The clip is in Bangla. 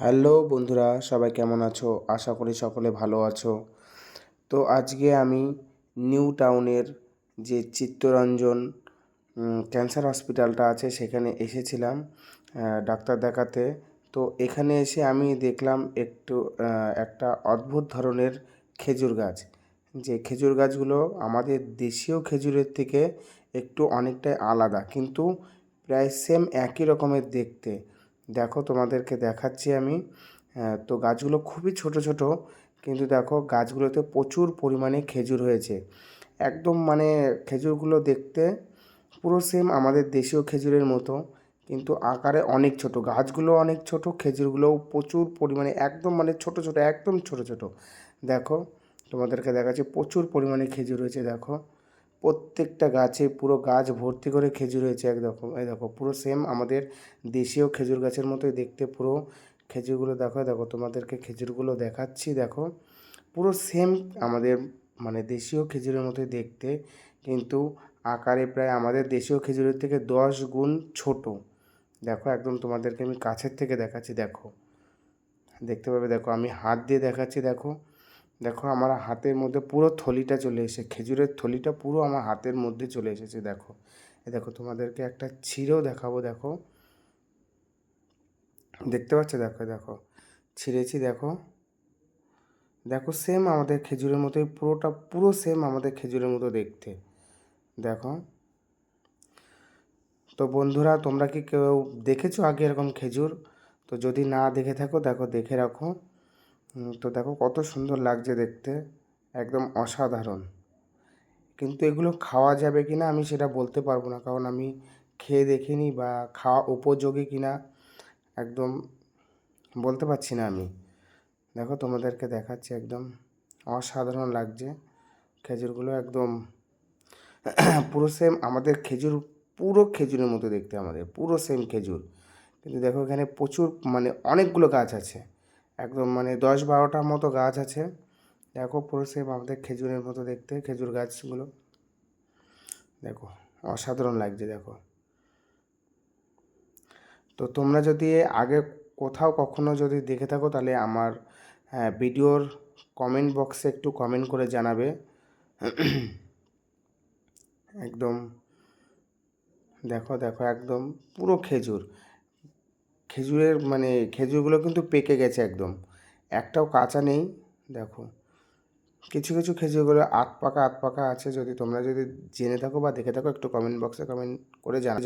হ্যালো বন্ধুরা, সবাই কেমন আছো? আশা করি সকলে ভালো আছো। তো আজকে আমি নিউ টাউনের যে চিত্তরঞ্জন ক্যান্সার হসপিটালটা আছে, সেখানে এসেছিলাম ডাক্তার দেখাতে। তো এখানে এসে আমি দেখলাম একটু একটা অদ্ভুত ধরনের খেজুর গাছ। যে খেজুর গাছগুলো আমাদের দেশীয় খেজুরের থেকে একটু অনেকটাই আলাদা, কিন্তু প্রায় সেম একই রকমের দেখতে। দেখো তোমাদেরকে দেখাচ্ছি আমি। তো গাছগুলো খুবই ছোট ছোট, কিন্তু দেখো গাছগুলোতে প্রচুর পরিমাণে খেজুর হয়েছে। একদম মানে খেজুরগুলো দেখতে পুরো সেম আমাদের দেশীয় খেজুরের মতো, কিন্তু আকারে অনেক ছোট। গাছগুলো অনেক ছোট, খেজুরগুলোও প্রচুর পরিমাণে, একদম মানে ছোট ছোট, একদম ছোট ছোট। দেখো তোমাদেরকে দেখাচ্ছি প্রচুর পরিমাণে খেজুর হয়েছে, দেখো। প্রত্যেকটা গাছে পুরো গাছ ভর্তি করে খেজুর হয়েছে একরকম এই দেখো, পুরো সেম আমাদের দেশীয় খেজুর গাছের মতোই দেখতে পুরো। খেজুরগুলো দেখো দেখো, তোমাদেরকে খেজুরগুলো দেখাচ্ছি, দেখো। পুরো সেম আমাদের মানে দেশীয় খেজুরের মতোই দেখতে, কিন্তু আকারে প্রায় আমাদের দেশীয় খেজুরের থেকে দশ গুণ ছোট। দেখো, একদম তোমাদেরকে আমি কাছের থেকে দেখাচ্ছি, দেখো। দেখতে পাবে, দেখো, আমি হাত দিয়ে দেখাচ্ছি, দেখো। দেখো আমার হাতের মধ্যে পুরো থলিটা চলে এসে, খেজুরের থলিটা পুরো আমার হাতের মধ্যে চলে এসেছে, দেখো। এ দেখো, তোমাদেরকে একটা ছিঁড়েও দেখাবো, দেখো। দেখতে পাচ্ছ? দেখো দেখো। ছিঁড়েছি, দেখো। দেখো সেম আমাদের খেজুরের মতোই, পুরোটা, পুরো সেম আমাদের খেজুরের মতো দেখতে। দেখো। তো বন্ধুরা, তোমরা কি কেউ দেখেছ আগে এরকম খেজুর? তো যদি না দেখে থাকো, দেখো, দেখে রাখো। তো দেখো কত সুন্দর লাগছে দেখতে। একদম অসাধারণ। কিন্তু এগুলো খাওয়া যাবে কি না আমি সেটা বলতে পারব না, কারণ আমি খেয়ে দেখিনি বা খাওয়া উপযোগী কি না একদম বলতে পারছি না আমি। দেখো তোমাদেরকে দেখাচ্ছি একদম অসাধারণ লাগছে। খেজুরগুলো একদম পুরো সেম আমাদের খেজুর, পুরো খেজুরের মতো দেখতে আমাদের, পুরো সেম খেজুর। কিন্তু দেখো এখানে প্রচুর মানে অনেকগুলো গাছ আছে। একদম মানে দশ বারোটার মতো গাছ আছে। দেখো পুরো সেম আমাদের খেজুরের মতো দেখতে খেজুর গাছগুলো। দেখো অসাধারণ লাগছে দেখো। তো তোমরা যদি আগে কোথাও কখনো যদি দেখে থাকো তাহলে আমার হ্যাঁ, ভিডিওর কমেন্ট বক্সে একটু কমেন্ট করে জানাবে। একদম দেখো দেখো একদম পুরো খেজুর। খেজুরের মানে খেজুরগুলো কিন্তু পেকে গেছে একদম। একটাও কাঁচা নেই, দেখো। কিছু কিছু খেজুরগুলো আট পাকা আট পাকা আছে, যদি তোমরা যদি জেনে থাকো বা দেখে থাকো, একটু কমেন্ট বক্সে কমেন্ট করে জানা